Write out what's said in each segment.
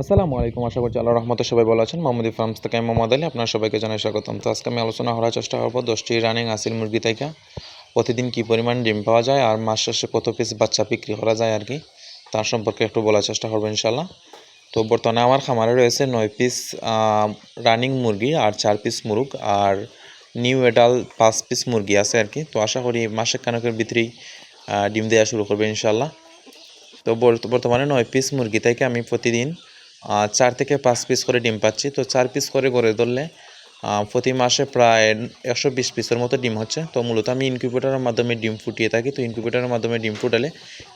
আসসালামু আলাইকুম, আশা করছি আল্লাহ রহমতে সবাই ভালো আছেন। মোহাম্মদ ফার্মস থেকে আমি মোহাম্মদ আলী আপনার সবাইকে জানাই স্বাগতম। তো আজকে আমি আলোচনা করার চেষ্টা করব দশটি রানিং আসিল মুরগি থেকে। প্রতিদিন কী পরিমাণ ডিম পাওয়া যায় আর মাস শেষে কত পিস বাচ্চা বিক্রি করা যায় আর কি, তার সম্পর্কে একটু বলার চেষ্টা করব ইনশাল্লাহ তো বর্তমানে আমার খামারে রয়েছে নয় পিস রানিং মুরগি আর চার পিস মুরগ আর নিউ এডাল পাঁচ পিস মুরগি আছে আর কি। তো আশা করি মাসে কানকের ভিতরেই ডিম দেওয়া শুরু করবে ইনশাল্লাহ তো বর্ত- বর্তমানে নয় পিস মুরগি থেকে আমি প্রতিদিন চার থেকে পাঁচ পিস করে ডিম পাচ্ছি। তো চার পিস করে গড়ে ধরলে প্রতি মাসে প্রায় একশো বিশ পিসের মতো ডিম হচ্ছে। তো মূলত আমি ইনকিউবেটারের মাধ্যমে ডিম ফুটিয়ে থাকি। তো ইনকিউবেটারের মাধ্যমে ডিম ফুটালে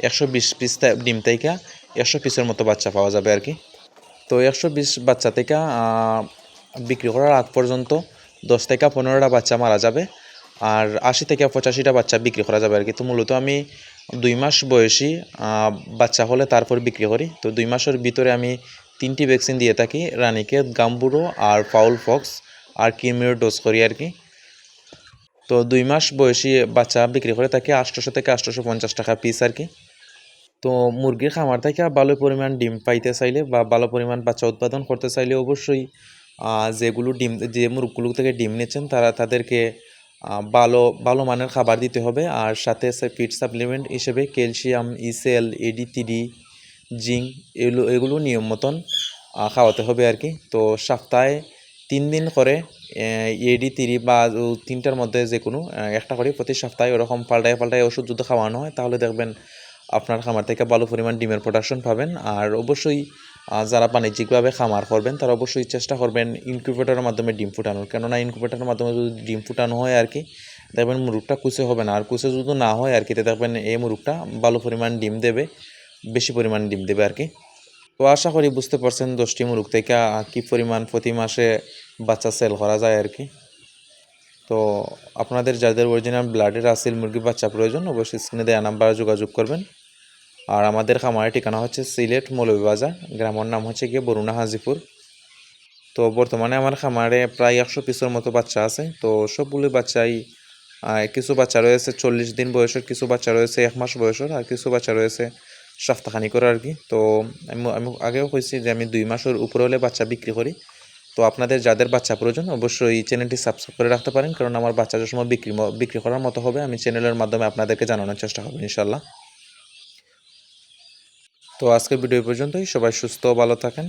একশো বিশ পিস ডিম থেকে একশো পিসের মতো বাচ্চা পাওয়া যাবে আর কি। তো একশো বিশ বাচ্চা থেকে বিক্রি করার আগ পর্যন্ত দশ থেকে পনেরোটা বাচ্চা মারা যাবে আর আশি থেকে পঁচাশিটা বাচ্চা বিক্রি করা যাবে আর কি। তো মূলত আমি দুই মাস বয়সী বাচ্চা হলে তারপর বিক্রি করি। তো দুই মাসের ভিতরে আমি তিনটি ভ্যাকসিন দিয়ে থাকি রানীকে গাম্বুরো আর ফাউল ফক্স আর কিমির ডোজ করি আর কি। তো দুই মাস বয়সী বাচ্চা বিক্রি করে তাকে আটশোশো থেকে আটশোশো পঞ্চাশ টাকা পিস আর কি। তো মুরগির খামার থেকে ভালো পরিমাণ ডিম পাইতে চাইলে বা ভালো পরিমাণ বাচ্চা উৎপাদন করতে চাইলে অবশ্যই যেগুলো ডিম, যে মুরগগুলো থেকে ডিম নিচ্ছেন তারা তাদেরকে ভালো ভালো মানের খাবার দিতে হবে। আর সাথে ফিড সাপ্লিমেন্ট হিসেবে ক্যালসিয়াম ইসেল এডি তিডি জিঙ্ক এগুলো এগুলো নিয়ম মতন খাওয়াতে হবে আর কি। তো সপ্তাহে তিন দিন করে এডি তিরি বা তিনটার মধ্যে যে কোনো একটা করে প্রতি সপ্তাহে ওরকম পাল্টায় পাল্টায় ওষুধ যদি খাওয়ানো হয়, তাহলে দেখবেন আপনার খামার থেকে ভালো পরিমাণ ডিমের প্রোডাকশন পাবেন। আর অবশ্যই যারা বাণিজ্যিকভাবে খামার করবেন, তারা অবশ্যই চেষ্টা করবেন ইনকিউবেটরের মাধ্যমে ডিম ফুটানোর। কেননা ইনকিউবেটরের মাধ্যমে যদি ডিম ফুটানো হয় আর কি, দেখবেন মুরগটা কুচে হবে না। আর কুচে যদি না হয় আর কি দেখবেন এই মুরগটা ভালো পরিমাণ ডিম দেবে। বেশি পরিমাণ ডিম দেবে আর কি। তো আশা করি বুঝতে পারছেন দশটি মুরগ থেকে কী পরিমাণ প্রতি মাসে বাচ্চা সেল করা যায় আর কি। তো আপনাদের যাদের অরিজিনাল ব্লাডের আসিল মুরগির বাচ্চা প্রয়োজন, অবশ্যই স্ক্রিনে দেওয়া নাম্বারে যোগাযোগ করবেন। আর আমাদের খামারের ঠিকানা হচ্ছে সিলেট মৌলভীবাজার গ্রামের নাম হচ্ছে গিয়ে বরুণা হাজিপুর। তো বর্তমানে আমার খামারে প্রায় একশো পিসের মতো বাচ্চা আছে। তো সবগুলো বাচ্চাই কিছু বাচ্চা রয়েছে চল্লিশ দিন বয়সের, কিছু বাচ্চা রয়েছে এক মাস বয়সের, আর কিছু বাচ্চা রয়েছে সপ্তাহখানি করে আর কি তো আমি আমি আগেও কইছি যে আমি দুই মাসের উপরে হলে বাচ্চা বিক্রি করি। তো আপনাদের যাদের বাচ্চা প্রয়োজন, অবশ্যই চ্যানেলটি সাবস্ক্রাইব করে রাখতে পারেন, কারণ আমার বাচ্চা যে সময় বিক্রি বিক্রি করার মতো হবে, আমি চ্যানেলের মাধ্যমে আপনাদেরকে জানানোর চেষ্টা করব ইনশাল্লাহ তো আজকের ভিডিও পর্যন্তই। সবাই সুস্থ ভালো থাকেন।